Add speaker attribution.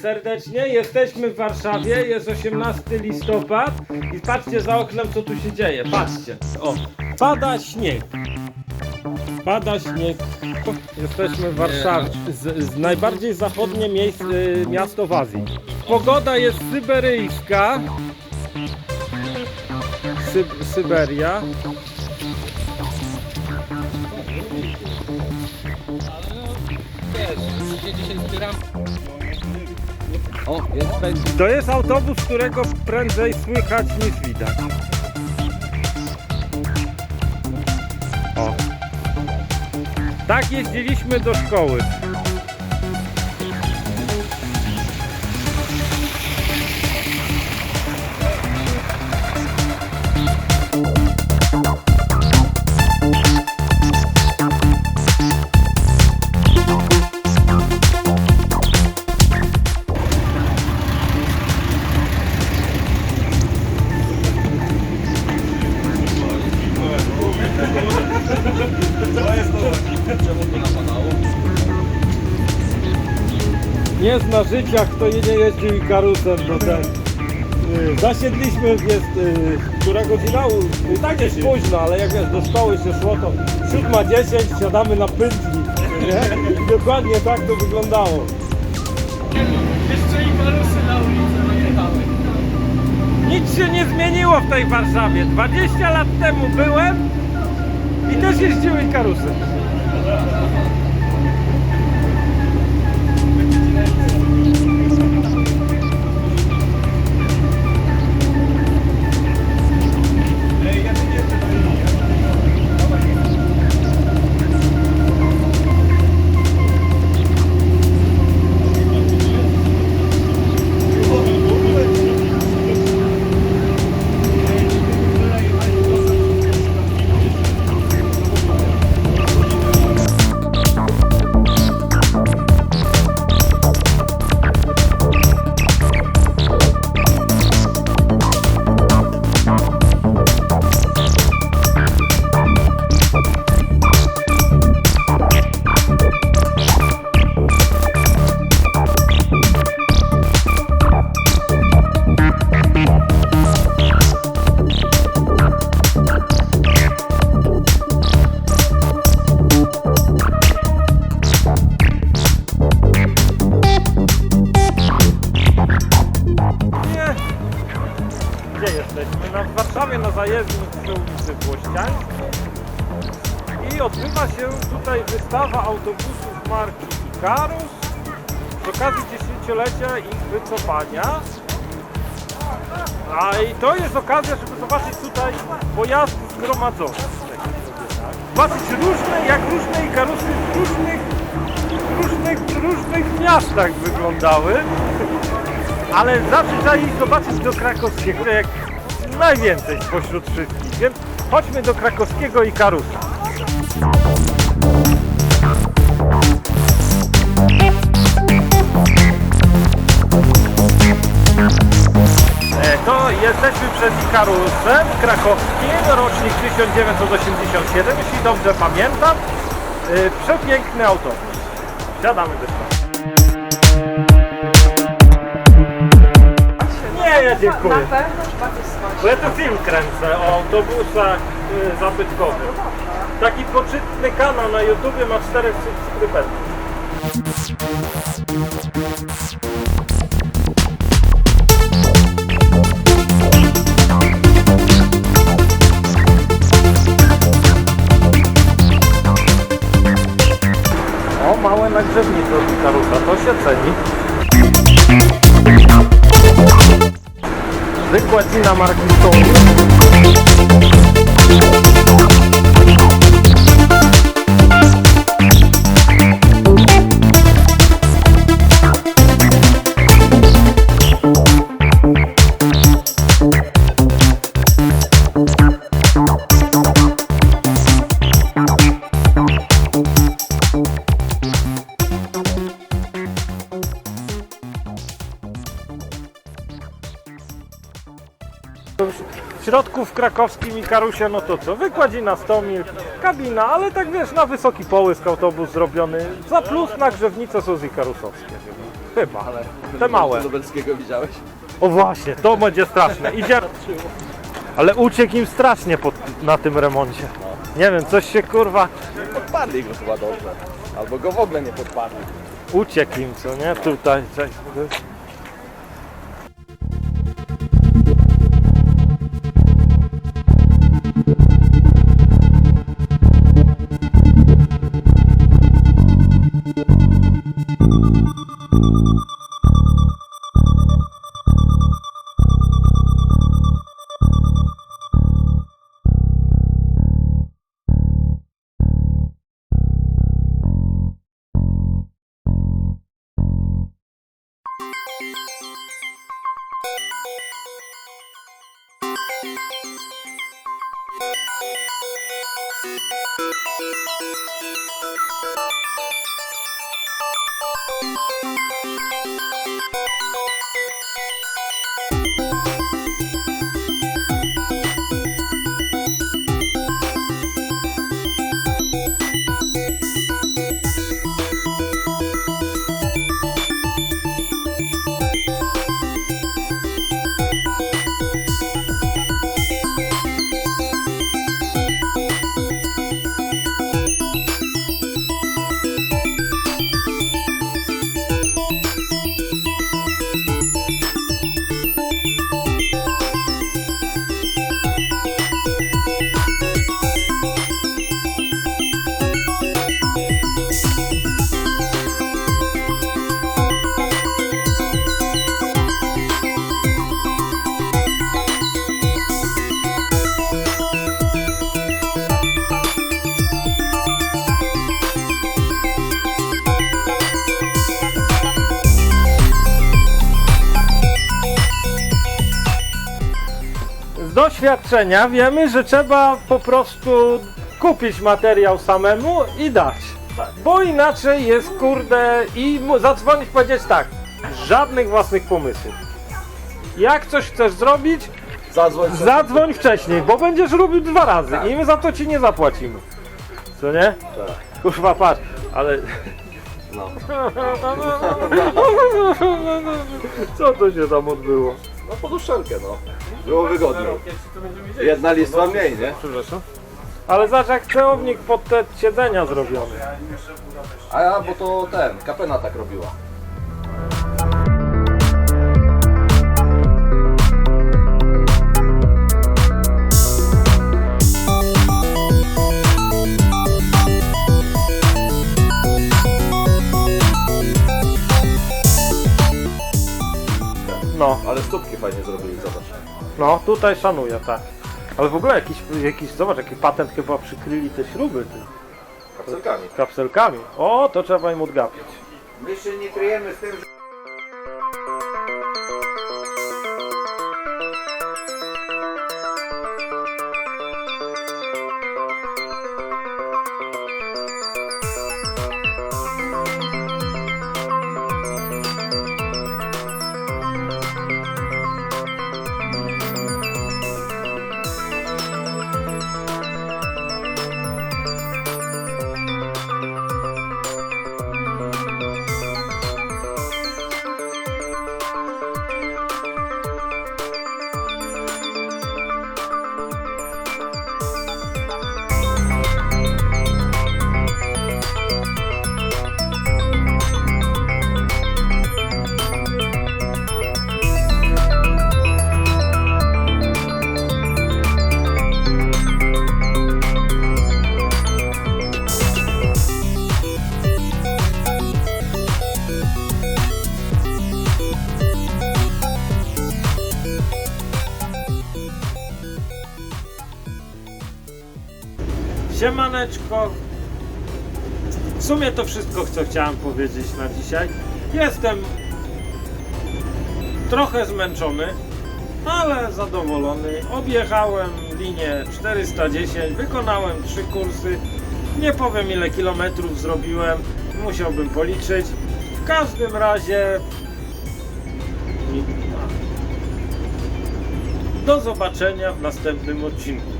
Speaker 1: serdecznie. Jesteśmy w Warszawie, jest 18 listopad i patrzcie za oknem co tu się dzieje. Patrzcie. O, pada śnieg. Pada śnieg. Jesteśmy w Warszawie, z, z najbardziej zachodnie miejsce, miasto w Azji. Pogoda jest syberyjska. Sy, Syberia.
Speaker 2: O, jest pędzi.
Speaker 1: To jest autobus, którego prędzej słychać niż widać. O. Tak jeździliśmy do szkoły. Nie zna życia, kto nie jeździł Ikarusem, no ten. y, Zasiedliśmy, jest, y, która godzina? U- Tak jest późno, ale jak wiesz, do szkoły się szło, to 7.10, siadamy na pętli, nie? I dokładnie tak to wyglądało.
Speaker 3: Jeszcze i karusy na ulicę najechały.
Speaker 1: Nic się nie zmieniło w tej Warszawie. 20 lat temu byłem i też jeździły Ikarusy. Jesteśmy? Na, Warszawie na zajezdni przy ulicy Włościańskiej. I odbywa się tutaj wystawa autobusów marki Ikarus z okazji dziesięciolecia ich wycofania. A i to jest okazja, żeby zobaczyć tutaj pojazdy zgromadzone. Zobaczyć różne, jak różne Ikarusy w różnych, różnych, różnych miastach wyglądały. Ale zawsze trzeba zobaczyć do krakowskiego, jak najwięcej spośród wszystkich. Więc chodźmy do krakowskiego i Karusa. E, To jesteśmy przed Ikarusem krakowskim, rocznik 1987, jeśli dobrze pamiętam. E, Przepiękny autobus. Siadamy do środka. Nie, ja dziękuję.
Speaker 4: Na pewno trzeba
Speaker 1: tu film kręcę o autobusach y, zabytkowych. Taki poczytny kanał na YouTubie ma czterech subskrybentów. Marquito. Środku w krakowskim Ikarusie, no to co, wykładzi na 100 mil, kabina, ale tak wiesz, na wysoki połysk autobus zrobiony. Za plus nagrzewnice są z Ikarusowskie. Chyba, te małe.
Speaker 2: Lubelskiego widziałeś?
Speaker 1: O właśnie, to będzie straszne. Idzie... Ale uciekł im strasznie pod, na tym remoncie. Nie wiem, coś się kurwa
Speaker 2: Podparli go chyba dobrze. Albo go w ogóle nie podparli.
Speaker 1: uciekł im, co nie? Tutaj. Cześć. Z doświadczenia wiemy, że trzeba po prostu kupić materiał samemu i dać. Bo inaczej jest kurde i zadzwonić powiedzieć tak, żadnych własnych pomysłów. Jak coś chcesz zrobić,
Speaker 2: Zadzwoń.
Speaker 1: zadzwoń wcześniej, bo będziesz robił dwa razy i my za to ci nie zapłacimy. Co nie?
Speaker 2: Tak.
Speaker 1: Kurwa patrz, ale
Speaker 2: No.
Speaker 1: co to się tam odbyło?
Speaker 2: No pod uszczelkę, no. Było wygodnie. Jedna listwa mniej, nie?
Speaker 1: Przepraszam. Ale zobacz jak pod te siedzenia zrobiony.
Speaker 2: A ja, bo to ten, kapena tak robiła.
Speaker 1: No,
Speaker 2: Ale stópki fajnie zrobili, zobacz.
Speaker 1: no tutaj szanuję, tak. Ale w ogóle jakiś, jakiś zobacz, jaki patent chyba przykryli te śruby tym
Speaker 2: Kapselkami.
Speaker 1: kapselkami. O, to trzeba im odgapić.
Speaker 4: My się nie kryjemy z tym, że
Speaker 1: Siemaneczko. W sumie to wszystko, co chciałem powiedzieć na dzisiaj. Jestem trochę zmęczony, ale zadowolony. Objechałem linię 410, wykonałem trzy kursy. Nie powiem ile kilometrów zrobiłem, musiałbym policzyć. W każdym razie Do zobaczenia w następnym odcinku.